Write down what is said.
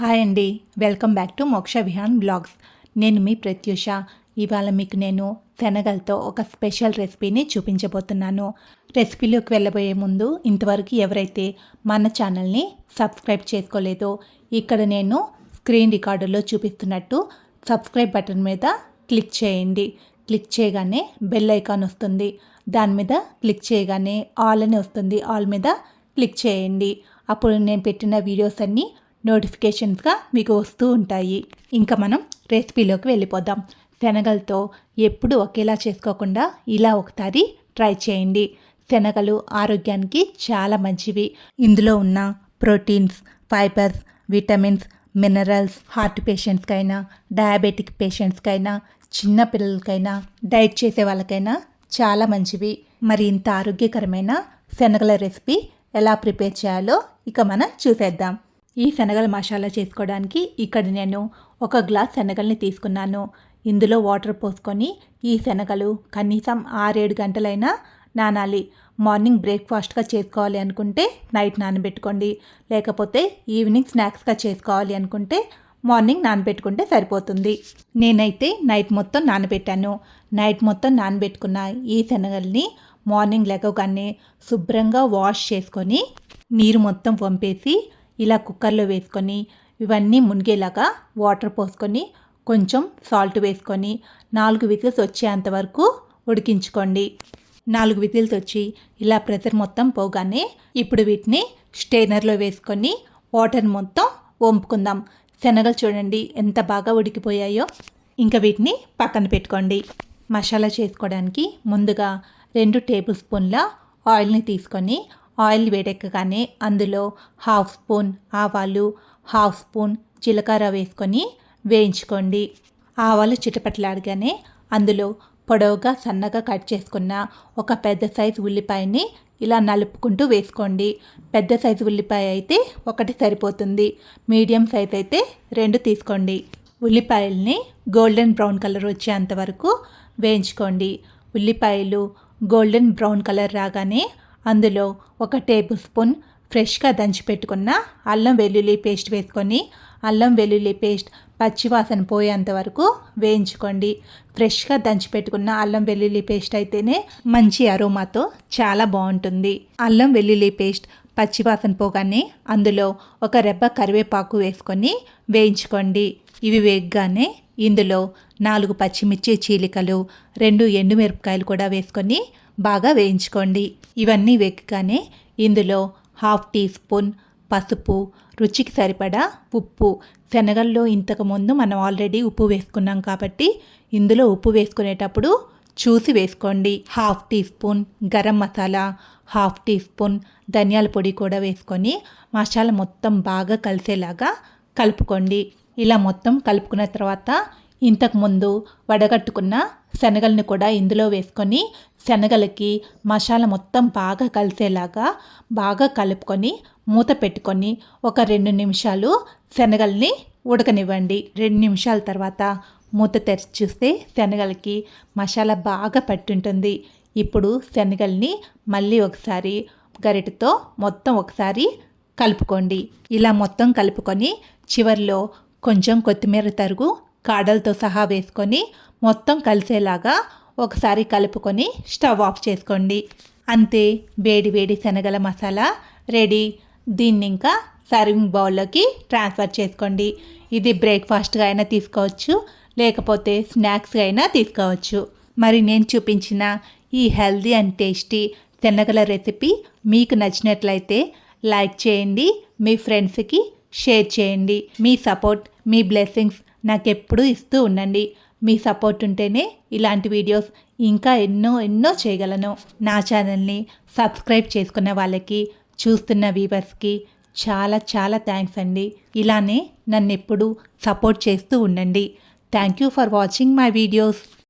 Hi అండి. Welcome back to మోక్ష Vihaan blogs. నేను మీ ప్రత్యూష. ఇవాళ మీకు నేను శనగలతో ఒక స్పెషల్ రెసిపీని చూపించబోతున్నాను. రెసిపీలోకి వెళ్ళబోయే ముందు ఇంతవరకు ఎవరైతే మన ఛానల్ని సబ్స్క్రైబ్ చేసుకోలేదో ఇక్కడ నేను స్క్రీన్ రికార్డులో చూపిస్తున్నట్టు సబ్స్క్రైబ్ బటన్ మీద క్లిక్ చేయండి. క్లిక్ చేయగానే బెల్ ఐకాన్ వస్తుంది. దాని మీద క్లిక్ చేయగానే ఆల్ అని వస్తుంది. ఆల్ మీద క్లిక్ చేయండి. అప్పుడు నేను పెట్టిన వీడియోస్ అన్నీ నోటిఫికేషన్స్గా మీకు వస్తూ ఉంటాయి. ఇంకా మనం రెసిపీలోకి వెళ్ళిపోదాం. శనగలతో ఎప్పుడు ఒకేలా చేసుకోకుండా ఇలా ఒకసారి ట్రై చేయండి. శనగలు ఆరోగ్యానికి చాలా మంచివి. ఇందులో ఉన్న proteins fibers vitamins minerals heart పేషెంట్స్కైనా diabetic పేషెంట్స్కైనా చిన్న పిల్లలకైనా డైట్ చేసే వాళ్ళకైనా చాలా మంచివి. మరి ఇంత ఆరోగ్యకరమైన శనగల రెసిపీ ఎలా ప్రిపేర్ చేయాలో ఇక మనం చూసేద్దాం. ఈ శనగల మసాలా చేసుకోవడానికి ఇక్కడ నేను ఒక గ్లాస్ శనగల్ని తీసుకున్నాను. ఇందులో వాటర్ పోసుకొని ఈ శనగలు కనీసం ఆరేడు గంటలైనా నానాలి. మార్నింగ్ బ్రేక్ఫాస్ట్గా చేసుకోవాలి అనుకుంటే నైట్ నానబెట్టుకోండి. లేకపోతే ఈవినింగ్ స్నాక్స్గా చేసుకోవాలి అనుకుంటే మార్నింగ్ నానబెట్టుకుంటే సరిపోతుంది. నేనైతే నైట్ మొత్తం నానబెట్టాను. నైట్ మొత్తం నానబెట్టుకున్న ఈ శనగల్ని మార్నింగ్ లేకగానే శుభ్రంగా వాష్ చేసుకొని నీరు మొత్తం పంపేసి ఇలా కుక్కర్లో వేసుకొని ఇవన్నీ మునిగేలాగా వాటర్ పోసుకొని కొంచెం సాల్ట్ వేసుకొని నాలుగు విజిల్స్ వచ్చేంత వరకు ఉడికించుకోండి. నాలుగు విజిల్స్ వచ్చి ఇలా ప్రెషర్ మొత్తం పోగానే ఇప్పుడు వీటిని స్టెయినర్లో వేసుకొని వాటర్ మొత్తం వంపుకుందాం. శనగలు చూడండి ఎంత బాగా ఉడికిపోయాయో. ఇంకా వీటిని పక్కన పెట్టుకోండి. మసాలా చేసుకోవడానికి ముందుగా రెండు టేబుల్ స్పూన్ల ఆయిల్ని తీసుకొని ఆయిల్ వేడెక్కగానే అందులో హాఫ్ స్పూన్ ఆవాలు హాఫ్ స్పూన్ జీలకర్ర వేసుకొని వేయించుకోండి. ఆవాలు చిటపట్లాడగానే అందులో పొడవుగా సన్నగా కట్ చేసుకున్న ఒక పెద్ద సైజు ఉల్లిపాయని ఇలా నలుపుకుంటూ వేసుకోండి. పెద్ద సైజు ఉల్లిపాయ అయితే ఒకటి సరిపోతుంది. మీడియం సైజ్ అయితే రెండు తీసుకోండి. ఉల్లిపాయల్ని గోల్డెన్ బ్రౌన్ కలర్ వచ్చేంత వరకు వేయించుకోండి. ఉల్లిపాయలు గోల్డెన్ బ్రౌన్ కలర్ రాగానే అందులో ఒక టేబుల్ స్పూన్ ఫ్రెష్గా దంచి పెట్టుకున్న అల్లం వెల్లుల్లి పేస్ట్ వేసుకొని అల్లం వెల్లుల్లి పేస్ట్ పచ్చివాసన పోయేంత వరకు వేయించుకోండి. ఫ్రెష్గా దంచి పెట్టుకున్న అల్లం వెల్లుల్లి పేస్ట్ అయితేనే మంచి అరోమాతో చాలా బాగుంటుంది. అల్లం వెల్లుల్లి పేస్ట్ పచ్చివాసన పోగానే అందులో ఒక రెబ్బ కరివేపాకు వేసుకొని వేయించుకోండి. ఇవి వేగగానే ఇందులో నాలుగు పచ్చిమిర్చి చీలికలు రెండు ఎండుమిరపకాయలు కూడా వేసుకొని బాగా వేయించుకోండి. ఇవన్నీ వేగగానే ఇందులో హాఫ్ టీ స్పూన్ పసుపు రుచికి సరిపడా ఉప్పు. శనగల్లో ఇంతకుముందు మనం ఆల్రెడీ ఉప్పు వేసుకున్నాం కాబట్టి ఇందులో ఉప్పు వేసుకునేటప్పుడు చూసి వేసుకోండి. Half teaspoon garam masala half teaspoon ధనియాల పొడి కూడా వేసుకొని మసాలా మొత్తం బాగా కలిసేలాగా కలుపుకోండి. ఇలా మొత్తం కలుపుకున్న తర్వాత ఇంతకుముందు వడగట్టుకున్న శనగల్ని కూడా ఇందులో వేసుకొని శనగలకి మసాలా మొత్తం బాగా కలిసేలాగా బాగా కలుపుకొని మూత పెట్టుకొని ఒక రెండు నిమిషాలు శనగల్ని ఉడకనివ్వండి. రెండు నిమిషాల తర్వాత మూత తెరిచి చూస్తే శనగలకి మసాలా బాగా పట్టుంటుంది. ఇప్పుడు శనగల్ని మళ్ళీ ఒకసారి గరిటతో మొత్తం ఒకసారి కలుపుకోండి. ఇలా మొత్తం కలుపుకొని చివరిలో కొంచెం కొత్తిమీర తరుగు కాడలతో సహా వేసుకొని మొత్తం కలిసేలాగా ఒకసారి కలుపుకొని స్టవ్ ఆఫ్ చేసుకోండి. అంతే వేడి వేడి శనగల మసాలా రెడీ. దీన్ని ఇంకా సర్వింగ్ బౌల్లోకి ట్రాన్స్ఫర్ చేసుకోండి. ఇది బ్రేక్ఫాస్ట్గా అయినా తీసుకోవచ్చు లేకపోతే స్నాక్స్గా అయినా తీసుకోవచ్చు. మరి నేను చూపించిన ఈ హెల్దీ అండ్ టేస్టీ శనగల రెసిపీ మీకు నచ్చినట్లయితే లైక్ చేయండి మీ ఫ్రెండ్స్కి షేర్ చేయండి. మీ సపోర్ట్ మీ బ్లెస్సింగ్స్ నాకు ఎప్పుడూ ఇస్తూ ఉండండి. మీ సపోర్ట్ ఉంటేనే ఇలాంటి వీడియోస్ ఇంకా ఎన్నో ఎన్నో చేయగలను. నా ఛానల్ని సబ్స్క్రైబ్ చేసుకున్న వాళ్ళకి చూస్తున్న వీవర్స్కి చాలా చాలా థ్యాంక్స్ అండి. ఇలానే నన్ను ఎప్పుడు సపోర్ట్ చేస్తూ ఉండండి. Thank you for watching my videos.